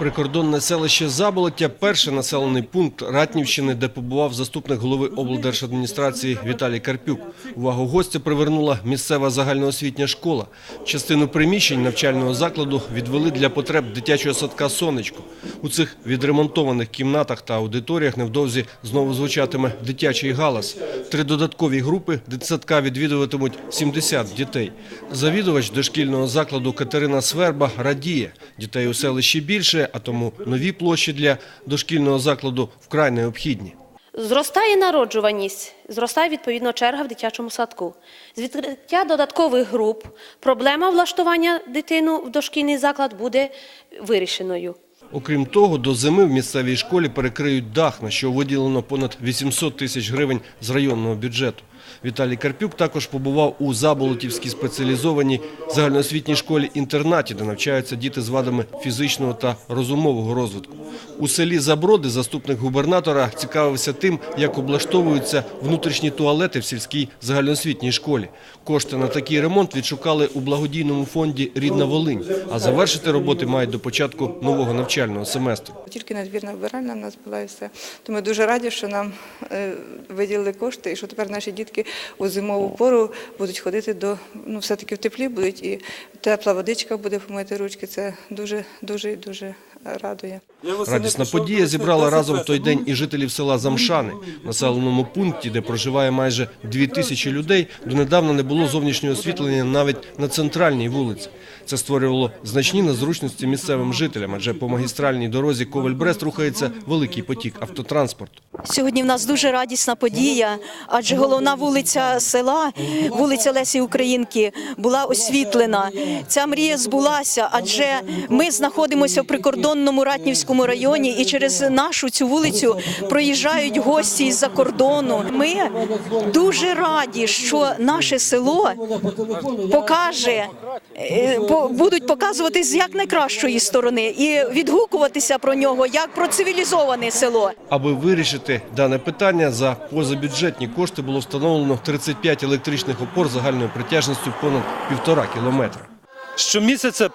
Прикордонне селище Заболоття – перший населений пункт Ратнівщини, де побував заступник голови облдержадміністрації Віталій Карпюк. Увагу гостя привернула місцева загальноосвітня школа. Частину приміщень навчального закладу відвели для потреб дитячого садка «Сонечко». У цих відремонтованих кімнатах та аудиторіях невдовзі знову звучатиме дитячий галас. Три додаткові групи дитсадка відвідуватимуть 70 дітей. Завідувач дошкільного закладу Катерина Сверба радіє. Дітей у селищі більше, а тому нові площі для дошкільного закладу вкрай необхідні. Зростає народжуваність, зростає відповідно черга в дитячому садку. З відкриття додаткових груп проблема влаштування дитину в дошкільний заклад буде вирішеною. Окрім того, до зими в місцевій школі перекриють дах, на що виділено понад 800 тисяч гривень з районного бюджету. Віталій Карпюк також побував у Заболотівській спеціалізованій загальноосвітній школі-інтернаті, де навчаються діти з вадами фізичного та розумового розвитку. У селі Заброди заступник губернатора цікавився тим, як облаштовуються внутрішні туалети в сільській загальноосвітній школі. Кошти на такий ремонт відшукали у благодійному фонді «Рідна Волинь», а завершити роботи мають до початку нового навчального семестру. Тільки надвірна вбиральна в нас була і все. То ми дуже раді, що нам е, виділили кошти і що тепер наші дітки у зимову пору будуть ходити до, ну все-таки в теплі будуть і тепла водичка буде помити ручки. Це дуже, дуже і дуже радує. Радісна подія зібрала разом в той день і жителів села Замшани. В населеному пункті, де проживає майже дві тисячі людей, донедавна не було зовнішнього освітлення навіть на центральній вулиці. Це створювало значні незручності місцевим жителям, адже по магістральній дорозі Ковель-Брест рухається великий потік автотранспорту. Сьогодні в нас дуже радісна подія, адже головна вулиця села, вулиця Лесі Українки, була освітлена. Ця мрія збулася, адже ми знаходимося в прикордонному Ратнівському районі, і через нашу цю вулицю проїжджають гості із-за кордону. Ми дуже раді, що наше село покаже, е, будуть показувати з як найкращої сторони і відгукуватися про нього як про цивілізоване село. Аби вирішити дане питання, за позабюджетні кошти було встановлено 35 електричних опор загальною притяжністю понад півтора кілометра. Щомісяця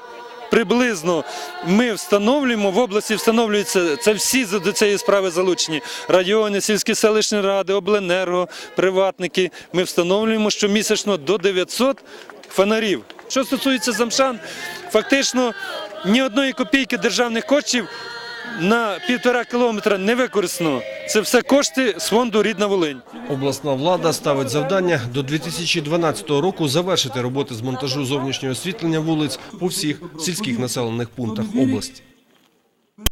приблизно ми встановлюємо, в області встановлюється, це всі до цієї справи залучені, райони, сільські селищні ради, обленерго, приватники. Ми встановлюємо щомісячно до 900 фонарів. Що стосується замшан, фактично ні одної копійки державних коштів на півтора кілометра не використано. Це все кошти з фонду Рідна Волинь. Обласна влада ставить завдання до 2012 року завершити роботи з монтажу зовнішнього освітлення вулиць по всіх сільських населених пунктах області.